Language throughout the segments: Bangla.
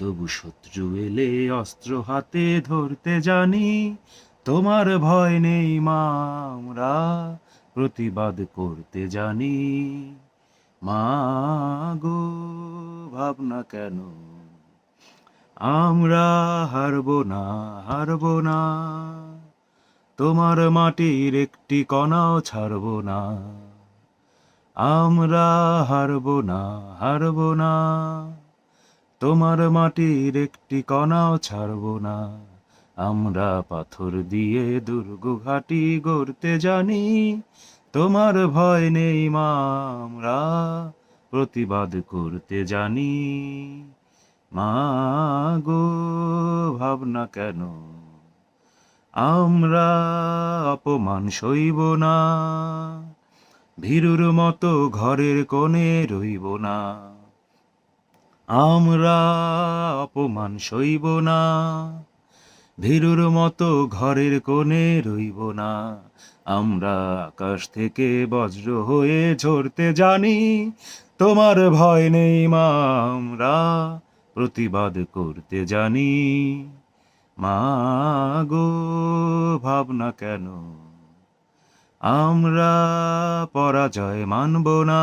তবু শত্রু এলে অস্ত্র হাতে ধরতে জানি। তোমার ভয় নেই মা, আমরা প্রতিবাদ করতে জানি। মা গো, ভাবনা কেন? আমরা হারবো না হারবো না। তোমার মাটির একটি কণাও ছাড়বো না। আমরা হারবো না হারবো না। তোমার মাটির একটি কণাও ছাড়ব না। আমরা পাথর দিয়ে দুর্গ ঘাটি গড়তে জানি। তোমার ভয় নেই মা, আমরা প্রতিবাদ করতে জানি। মা গো, ভাবনা কেন? আমরা অপমান সইব না। ভীরুর মতো ঘরের কোণে রইব না। আমরা অপমান সইব না। ভীরুর মতো ঘরের কোণে রইব না। আমরা আকাশ থেকে বজ্র হয়ে ঝরতে জানি, তোমার ভয় নেই মা, আমরা প্রতিবাদ করতে জানি। মা গো, ভাবনা কেন? আমরা পরাজয় মানব না।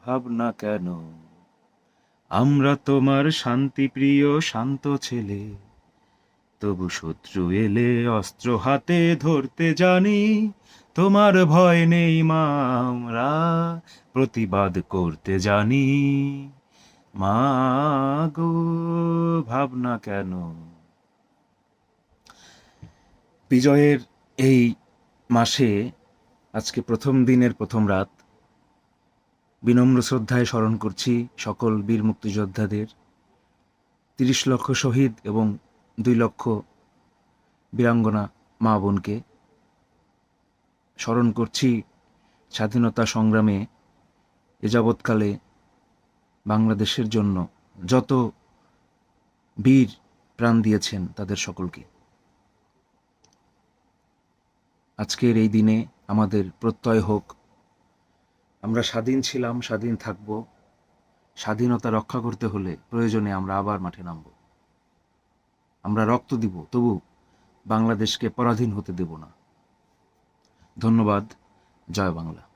ভাবনা কেন? আমরা তোমার শান্তিপ্রিয়, শান্ত ছেলে। তবু শত্রু এলে অস্ত্র হাতে ধরতে জানি। তোমার ভয় নেই মা, আমরা প্রতিবাদ করতে জানি। মা গো, ভাবনা কেন? বিজয়ের এই মাসে, আজকে প্রথম দিনের প্রথম রাত বিনম্র শ্রদ্ধায় স্মরণ করছি সকল বীর মুক্তিযোদ্ধাদের। তিরিশ লক্ষ শহীদ এবং দুই লক্ষ বীরাঙ্গনা মা বোনকে স্মরণ করছি স্বাধীনতা সংগ্রামে এ যাবৎকালে বাংলাদেশের জন্য যত বীর প্রাণ দিয়েছেন তাদের সকলকে। আজকের এই দিনে আমাদের প্রত্যয় হোক আমরা স্বাধীন ছিলাম, স্বাধীন থাকব। স্বাধীনতা রক্ষা করতে হলে প্রয়োজনে আমরা আবার মাঠে নামব। আমরা রক্ত দিব, তবু বাংলাদেশকে পরাধীন হতে দেব না। ধন্যবাদ, জয় বাংলা।